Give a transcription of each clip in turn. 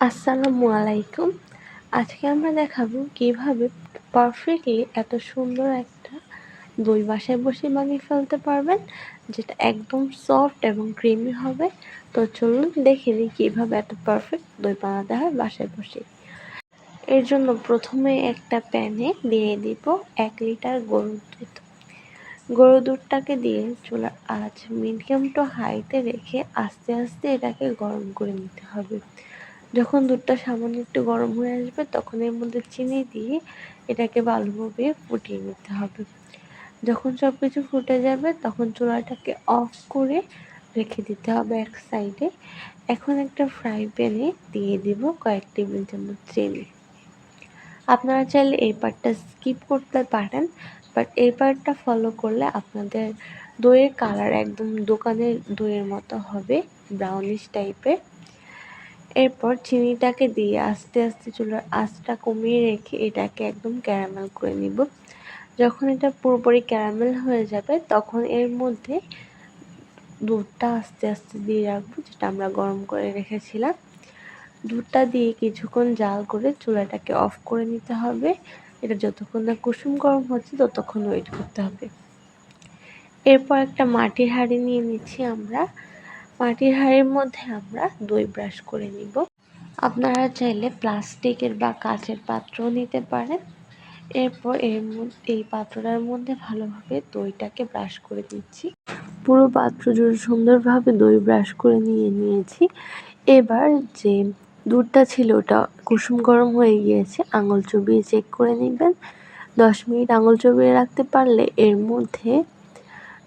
আসসালামু আলাইকুম আজকে আমরা দেখাবো কীভাবে পারফেক্টলি এত সুন্দর একটা দই বাসায় বসে বানিয়ে ফেলতে পারবেন, যেটা একদম সফট এবং ক্রিমি হবে। তো চলুন দেখে নিই কীভাবে এত পারফেক্ট দই বানাতে হয় বাসায় বসে। এর জন্য প্রথমে একটা প্যানে দিয়ে দিব এক লিটার গরুর দুধ। গরুর দুধটাকে দিয়ে চুলার আঁচ মিডিয়াম টু হাইতে রেখে আস্তে আস্তে এটাকে গরম করে নিতে হবে। যখন দুধটা সামান্য একটু গরম হয়ে আসবে, তখন এর মধ্যে চিনি দিয়ে এটাকে ভালোভাবে ফুটিয়ে নিতে হবে। যখন সব কিছু ফুটে যাবে, তখন চুলাটাকে অফ করে রেখে দিতে হবে এক সাইডে এখন একটা ফ্রাই প্যানে দিয়ে দিব কয়েক টেবিল চামচ চিনি। আপনারা চাইলে এই পার্টটা স্কিপ করতে পারেন বাট এই পার্টটা ফলো করলে আপনাদের দইয়ের কালার একদম দোকানের দইয়ের মতো হবে ব্রাউনিশ টাইপের এরপর চিনিটাকে দিয়ে আস্তে আস্তে চুলার আঁচটা কমিয়ে রেখে এটাকে একদম ক্যারামেল করে নিব। যখন এটা পুরোপুরি ক্যারামেল হয়ে যাবে, তখন এর মধ্যে দুধটা আস্তে আস্তে দিয়ে রাখব, যেটা আমরা গরম করে রেখেছিলাম। দুধটা দিয়ে কিছুক্ষণ জাল করে চুলাটাকে অফ করে নিতে হবে। এটা যতক্ষণ না কুসুম গরম হচ্ছে, ততক্ষণ ওয়েট করতে হবে। এরপর একটা মাটির হাঁড়ি নিয়ে নিচ্ছি আমরা। মাটির হাঁড়ির মধ্যে আমরা দই ব্রাশ করে নিব। আপনারা চাইলে প্লাস্টিকের বা কাঁচের পাত্রও নিতে পারেন। এরপর এর এই পাত্রটার মধ্যে ভালোভাবে দইটাকে ব্রাশ করে দিচ্ছি পুরো পাত্র জুড়ে সুন্দরভাবে দই ব্রাশ করে নিয়ে নিয়েছি। এবার যে দুধটা ছিল ওটা কুসুম গরম হয়ে গিয়েছে, আঙুল চুবিয়ে চেক করে নেবেন। দশ মিনিট আঙুল চুবিয়ে রাখতে পারলে এর মধ্যে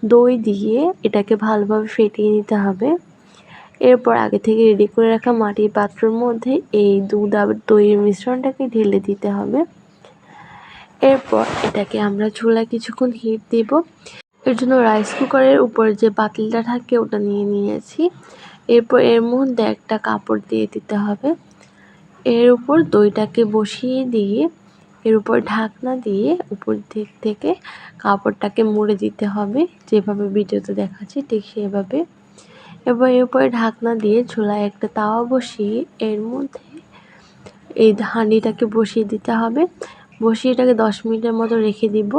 দই দিয়ে এটাকে ভালোভাবে ফেটিয়ে নিতে হবে। এরপর আগে থেকে রেডি করে রাখা মাটির পাত্রের মধ্যে এই দুধ আর দইয়ের মিশ্রণটাকে ঢেলে দিতে হবে। এরপর এটাকে আমরা চুলায় কিছুক্ষণ হিট দিব। এর জন্য রাইস কুকারের উপরে যে পাতিলটা থাকে ওটা নিয়ে নিয়েছি। এরপর এর মধ্যে একটা কাপড় দিয়ে দিতে হবে। এর উপর দইটাকে বসিয়ে দিয়ে এর উপর ঢাকনা দিয়ে উপর দিক থেকে কাপড়টাকে মুড়ে দিতে হবে। যেভাবে ভিডিওতে দেখাচ্ছি ঠিক সেভাবে। এবার এর উপরে ঢাকনা দিয়ে চুলায় একটা তাওয়া বসিয়ে এর মধ্যে এই হাঁড়িটাকে বসিয়ে দিতে হবে। বসিয়ে এটাকে দশ মিনিটের মতো রেখে দিব।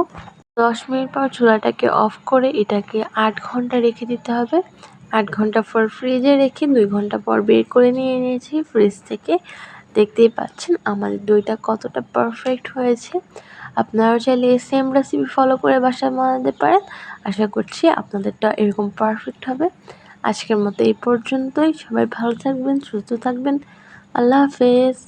দশ মিনিট পর চুলাটাকে অফ করে এটাকে আট ঘণ্টা রেখে দিতে হবে। আট ঘণ্টা পর ফ্রিজে রেখে দুই ঘণ্টা পর বের করে নিয়ে নিয়েছি ফ্রিজ থেকে। দেখতেই পাচ্ছেন আমাদের দইটা কতটা পারফেক্ট হয়েছে। আপনারাও চাইলে সেম রেসিপি ফলো করে বাসায় বানাতে পারেন। আশা করছি আপনাদেরটা এরকম পারফেক্ট হবে। আজকের মতো এই পর্যন্তই। সবাই ভালো থাকবেন, সুস্থ থাকবেন। আল্লাহ হাফেজ।